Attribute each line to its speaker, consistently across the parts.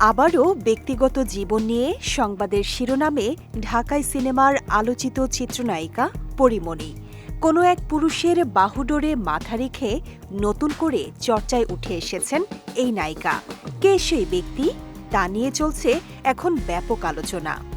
Speaker 1: আবারও ব্যক্তিগত জীবন নিয়ে সংবাদের শিরোনামে ঢাকায় সিনেমার আলোচিত চিত্রনায়িকা পরিমণি। কোনো এক পুরুষের বাহুডোরে মাথা রেখে নতুন করে চর্চায় উঠে এসেছেন এই নায়িকা। কে সেই ব্যক্তি, তা নিয়ে চলছে এখন ব্যাপক আলোচনা।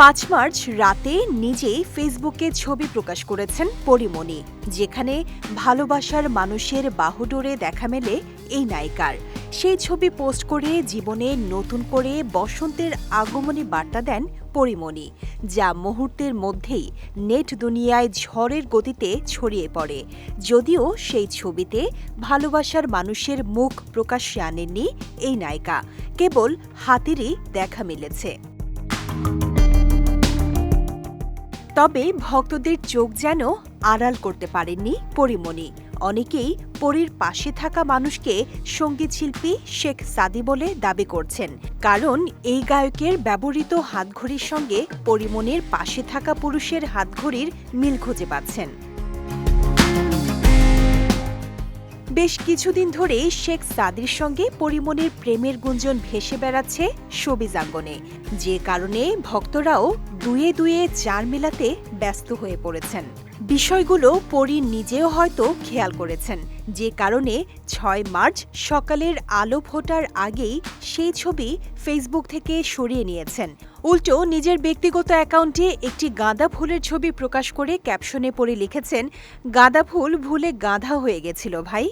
Speaker 1: পাঁচ মার্চ রাতে নিজেই ফেসবুকে ছবি প্রকাশ করেছেন পরিমণি, যেখানে ভালোবাসার মানুষের বাহুডোরে দেখা মেলে এই নায়িকার। সেই ছবি পোস্ট করে জীবনে নতুন করে বসন্তের আগমনী বার্তা দেন পরিমণি, যা মুহূর্তের মধ্যেই নেট দুনিয়ায় ঝড়ের গতিতে ছড়িয়ে পড়ে। যদিও সেই ছবিতে ভালোবাসার মানুষের মুখ প্রকাশ্যে আনেননি এই নায়িকা, কেবল হাতেরই দেখা মিলেছে। তবে ভক্তদের চোখ যেন আড়াল করতে পারেননি পরিমণি। অনেকেই পরীর পাশে থাকা মানুষকে সংগীত শিল্পী শেখ সাদি বলে দাবি করছেন। কারণ এই গায়কের ব্যবহৃত হাতঘড়ির সঙ্গে পরিমণির পাশে থাকা পুরুষের হাতঘড়ির মিল খুঁজে পাচ্ছেন। বেশ কিছুদিন ধরেই শেখ সাদির সঙ্গে পরিমণির প্রেমের গুঞ্জন ভেসে বেড়াচ্ছে সবিজাঙ্গনে। যে কারণে ভক্তরাও দুয়ে দুয়ে চার মেলাতে ব্যস্ত হয়ে পড়েছেন। বিষয়গুলো পরি নিজেও হয়তো খেয়াল করেছেন। যে কারণে ছয় মার্চ সকালের আলো ফোটার আগেই সেই ছবি ফেসবুক থেকে সরিয়ে নিয়েছেন। উল্টো নিজের ব্যক্তিগত অ্যাকাউন্টে একটি গাঁদা ফুলের ছবি প্রকাশ করে ক্যাপশনে পড়ে লিখেছেন, গাঁদা ফুল ভুলে গাঁধা হয়ে গেছিল ভাই।